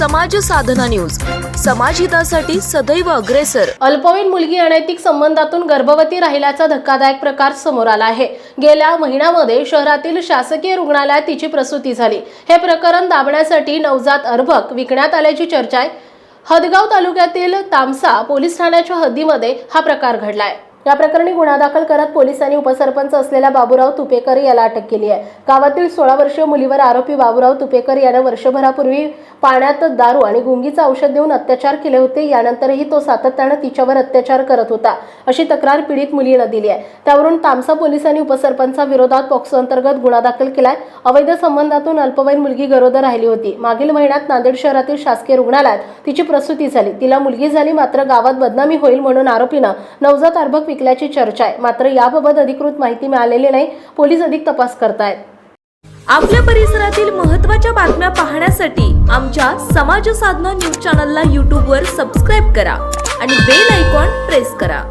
समाज साधना न्यूज. समाजहितासाठी सदैव अग्रेसर. अल्पवयीन मुलगी अनैतिक संबंधातून गर्भवती राहिल्याचा धक्कादायक प्रकार समोर आला आहे. गेल्या महिन्यामध्ये शहरातील शासकीय रुग्णालयात तिची प्रसूती झाली. हे प्रकरण दाबण्यासाठी नवजात अर्भक विकण्यात आल्याची चर्चा आहे हदगाव तालुक्यातील तामसा पोलीस ठाण्याच्या हद्दीमध्ये हा प्रकार घडलाय. या प्रकरणी गुन्हा दाखल करत पोलिसांनी उपसरपंच असलेल्या बाबूराव तुपेकर याला अटक केली आहे. गावातील सोळा वर्षीय मुलीवर आरोपी बाबूराव तुपेकर यानं वर्षभरापूर्वी पाण्यात दारू आणि गुंगीचं औषध देऊन अत्याचार केले होते. यानंतरही तो सातत्यानं तिच्यावर अत्याचार करत होता अशी तक्रार पीडित मुलीनं दिली आहे. त्यावरून तामसा पोलिसांनी उपसरपंचाविरोधात पॉक्सो अंतर्गत गुन्हा दाखल केलाय. अवैध संबंधातून अल्पवयीन मुलगी गरोदर राहिली होती. मागील महिन्यात नांदेड शहरातील शासकीय रुग्णालयात तिची प्रसूती झाली. तिला मुलगी झाली मात्र गावात बदनामी होईल म्हणून आरोपीनं नवजात अर्भक पिकल्याची चर्चा आहे. मात्र याबाबत अधिकृत माहिती मिळालेली नाही. पोलीस अधिक तपास करतायत. आपल्या परिसरातील महत्त्वाच्या बातम्या पाहण्यासाठी आमच्या समाज साधना न्यूज चॅनलला यूट्यूबवर सबस्क्राईब करा आणि बेल आयकॉन प्रेस करा.